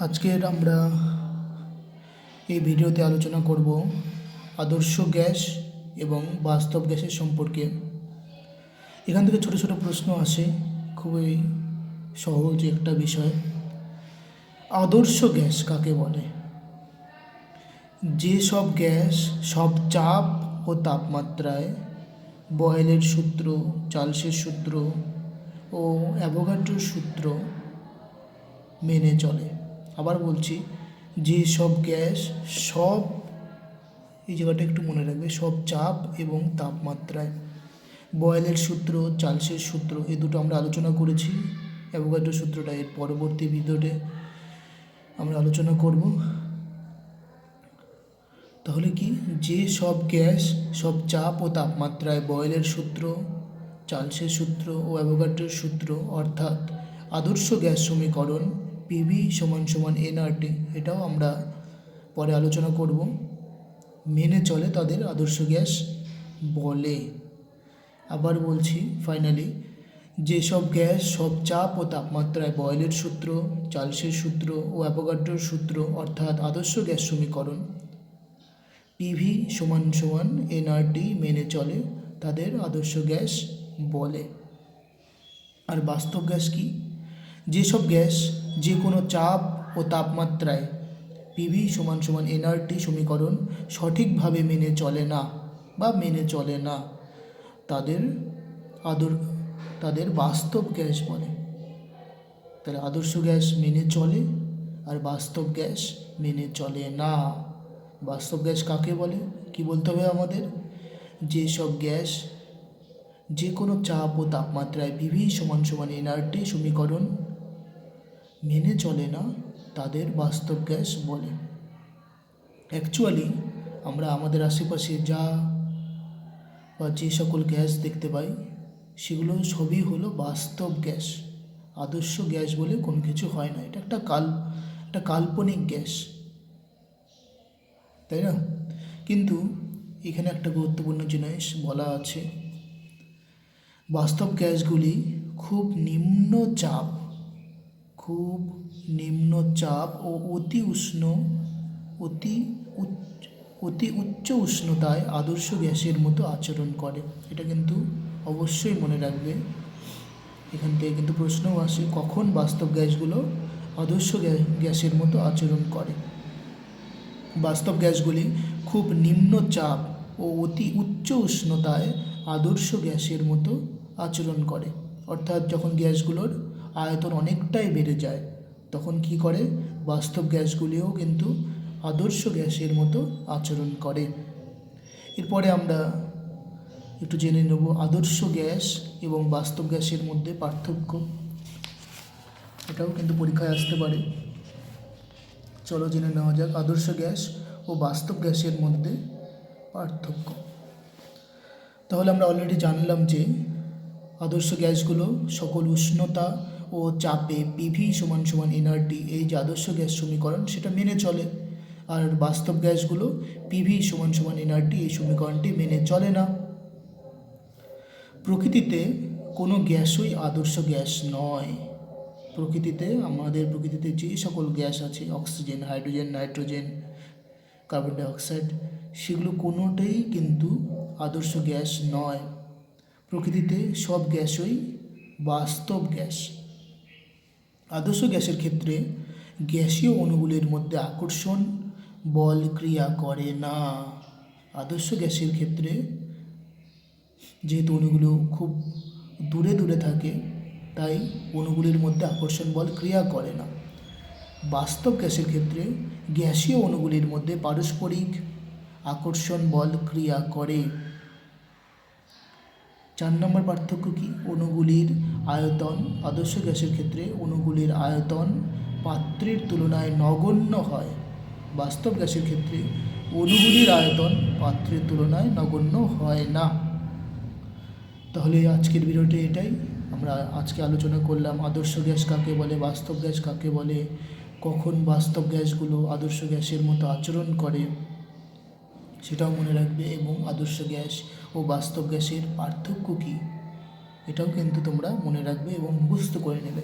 আজকের আমরা এই ভিডিওতে আলোচনা করব আদর্শ গ্যাস এবং বাস্তব গ্যাসের সম্পর্কে। এখান থেকে ছোট ছোট প্রশ্ন আসে, খুবই সহজ একটা বিষয়। আদর্শ গ্যাস কাকে বলে? যে সব গ্যাস সব চাপ ও তাপমাত্রায়, বয়েলের সূত্র, চার্লসের সূত্র ও অ্যাভোগাড্রোর সূত্র মেনে চলে। আবার বলছি, যে সব গ্যাস, সব, এই জায়গাটা একটু মনে রাখবে, সব চাপ এবং তাপমাত্রায়। বয়েলের সূত্র, চার্লসের সূত্র এই দুটো আমরা আলোচনা করেছি অ্যাভোগাড্রো সূত্রটা এর পরবর্তী ভিডিওতে আমরা আলোচনা করব। তাহলে কি? যে সব গ্যাস, সব চাপ ও তাপমাত্রায় বয়েলের সূত্র, চার্লসের সূত্র ও অ্যাভোগাড্রোর সূত্র, অর্থাৎ আদর্শ গ্যাস সমীকরণ পিভি সমান সমান এনআরটি এটাও আমরা পরে আলোচনা করব। মেনে চলে তাদের আদর্শ গ্যাস বলে। আবার বলছি ফাইনালি যেসব গ্যাস সব চাপ ও তাপমাত্রায় বয়েলের সূত্র চার্লসের সূত্র ও অ্যাভোগাড্রোর সূত্র, অর্থাৎ আদর্শ গ্যাস সমীকরণ পিভি সমান সমান এনআরটি মেনে চলে তাদের আদর্শ গ্যাস বলে। আর বাস্তব গ্যাস কি? যেসব গ্যাস যে কোনো চাপ ও তাপমাত্রায় পিভি সমান সমান এনআরটি সমীকরণ সঠিকভাবে মেনে চলে না বা মেনে চলে না, তাদের আদর, তাদের বাস্তব গ্যাস বলে। তাহলে আদর্শ গ্যাস মেনে চলে আর বাস্তব গ্যাস মেনে চলে না। বাস্তব গ্যাস কাকে বলে? কি বলতে হবে আমাদের? যেসব গ্যাস যে কোনো চাপ ও তাপমাত্রায় বিভি সমান সমান এনআরটি সমীকরণ মেনে চলে না তাদের বাস্তব গ্যাস বলে। অ্যাকচুয়ালি আমরা আমাদের আশেপাশে যা বা যে সকল গ্যাস দেখতে পাই, সেগুলো সবই হলো বাস্তব গ্যাস, আদর্শ গ্যাস বলে কোনো কিছু হয় না। এটা একটা কাল, একটা কাল্পনিক গ্যাস, তাই না? কিন্তু এখানে একটা গুরুত্বপূর্ণ জিনিস বলা আছে। বাস্তব গ্যাসগুলি খুব নিম্ন চাপ খুব নিম্ন চাপ ও অতি উষ্ণ, অতি অতি উচ্চ উষ্ণতায় আদর্শ গ্যাসের মতো আচরণ করে। এটা কিন্তু অবশ্যই মনে রাখবে। এখান থেকে কিন্তু প্রশ্নও আসে, কখন বাস্তব গ্যাসগুলো আদর্শ গ্যাসের মতো আচরণ করে? বাস্তব গ্যাসগুলি খুব নিম্ন চাপ ও অতি উচ্চ উষ্ণতায় আদর্শ গ্যাসের মতো আচরণ করে। অর্থাৎ যখন গ্যাসগুলোর আয়তন অনেকটাই বেড়ে যায়, তখন কি করে? বাস্তব গ্যাসগুলিও কিন্তু আদর্শ গ্যাসের মতো আচরণ করে। এরপরে আমরা একটু জেনে নেব আদর্শ গ্যাস এবং বাস্তব গ্যাসের মধ্যে পার্থক্য। এটাও কিন্তু পরীক্ষায় আসতে পারে। চলো জেনে নেওয়া যাক আদর্শ গ্যাস ও বাস্তব গ্যাসের মধ্যে পার্থক্য। তাহলে আমরা অলরেডি জানলাম যে আদর্শ গ্যাসগুলো সকল উষ্ণতা ও চাপে পিভি সমান সমান এনআরটি এই যে আদর্শ গ্যাস সমীকরণ সেটা মেনে চলে। আর বাস্তব গ্যাসগুলো পিভি সমান সমান এনআরটি এই সমীকরণটি মেনে চলে না। প্রকৃতিতে কোনো গ্যাসই আদর্শ গ্যাস নয়। প্রকৃতিতে, আমাদের প্রকৃতিতে যে সকল গ্যাস আছে oxygen hydrogen nitrogen carbon dioxide সেগুলো কোনোটাই কিন্তু আদর্শ গ্যাস নয়। প্রকৃতিতে সব গ্যাসই বাস্তব গ্যাস আদর্শ গ্যাসের ক্ষেত্রে গ্যাসীয় অণুগুলির মধ্যে আকর্ষণ বল ক্রিয়া করে না। আদর্শ গ্যাসের ক্ষেত্রে যেহেতু অণুগুলো খুব দূরে দূরে থাকে, তাই অণুগুলির মধ্যে আকর্ষণ বল ক্রিয়া করে না। বাস্তব গ্যাসের ক্ষেত্রে গ্যাসীয় অণুগুলির মধ্যে পারস্পরিক আকর্ষণ বল ক্রিয়া করে। চার নম্বর পার্থক্য কি? অণুগুলির আয়তন, আদর্শ গ্যাসের ক্ষেত্রে অণুগুলির আয়তন পাত্রের তুলনায় নগণ্য হয়। বাস্তব গ্যাসের ক্ষেত্রে অণুগুলির আয়তন পাত্রের তুলনায় নগণ্য হয় না। তাহলে আজকের ভিডিওটি এটাই। আমরা আজকে আলোচনা করলাম আদর্শ গ্যাস কাকে বলে, বাস্তব গ্যাস কাকে বলে, কখন বাস্তব গ্যাসগুলো আদর্শ গ্যাসের মতো আচরণ করে, সেটাও মনে রাখবে। এবং আদর্শ গ্যাস ও বাস্তব গ্যাসের পার্থক্য কী? এটাও কিন্তু তোমরা মনে রাখবে এবং মুখস্থ করে নেবে।